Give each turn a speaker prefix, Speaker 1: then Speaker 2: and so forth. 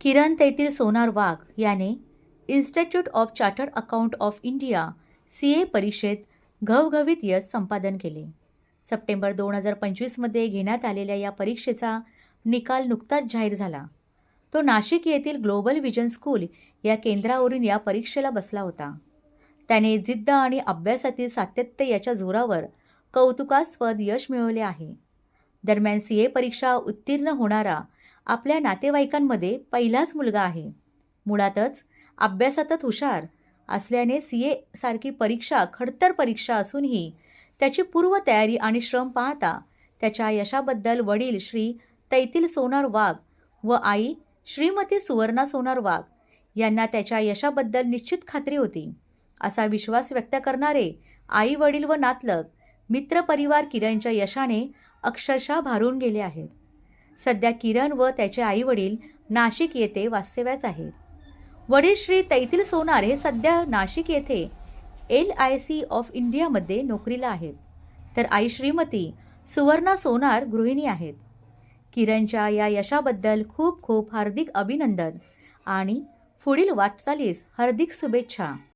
Speaker 1: किरण तेथील सोनार वाघ याने institute of chartered accountant of India C A परीक्षेत घवघवीत यश संपादन केले. सप्टेंबर दोन हजार पंचवीसमध्ये घेण्यात आलेल्या या परीक्षेचा निकाल नुकताच जाहीर झाला. तो नाशिक येथील ग्लोबल विजन स्कूल या केंद्रावरून या परीक्षेला बसला होता. त्याने जिद्द आणि अभ्यासातील सातत्य याच्या जोरावर कौतुकास्पद यश मिळवले आहे. दरम्यान सी ए परीक्षा उत्तीर्ण होणारा आपल्या नातेवाईकांमध्ये पहिलाच मुलगा आहे. मुळातच अभ्यासातच हुशार असल्याने सी ए सारखी परीक्षा खडतर परीक्षा असूनही त्याची पूर्वतयारी आणि श्रम पाहता त्याच्या यशाबद्दल वडील श्री तैतील सोनार वाघ व आई श्रीमती सुवर्णा सोनार वाघ यांना त्याच्या यशाबद्दल निश्चित खात्री होती. असा विश्वास व्यक्त करणारे आई वडील व नातलग मित्रपरिवार किरणच्या यशाने अक्षरशः भारून गेले आहेत. सध्या किरण व त्याचे आई वडील नाशिक येथे वास्तव्यास आहेत. वडील श्री तैतील सोनार हे सध्या नाशिक येथे एल आय सी ऑफ इंडियामध्ये नोकरीला आहेत. तर आई श्रीमती सुवर्णा सोनार गृहिणी आहेत. किरणच्या या यशाबद्दल खूप खूप हार्दिक अभिनंदन आणि पुढील वाटचालीस हार्दिक शुभेच्छा.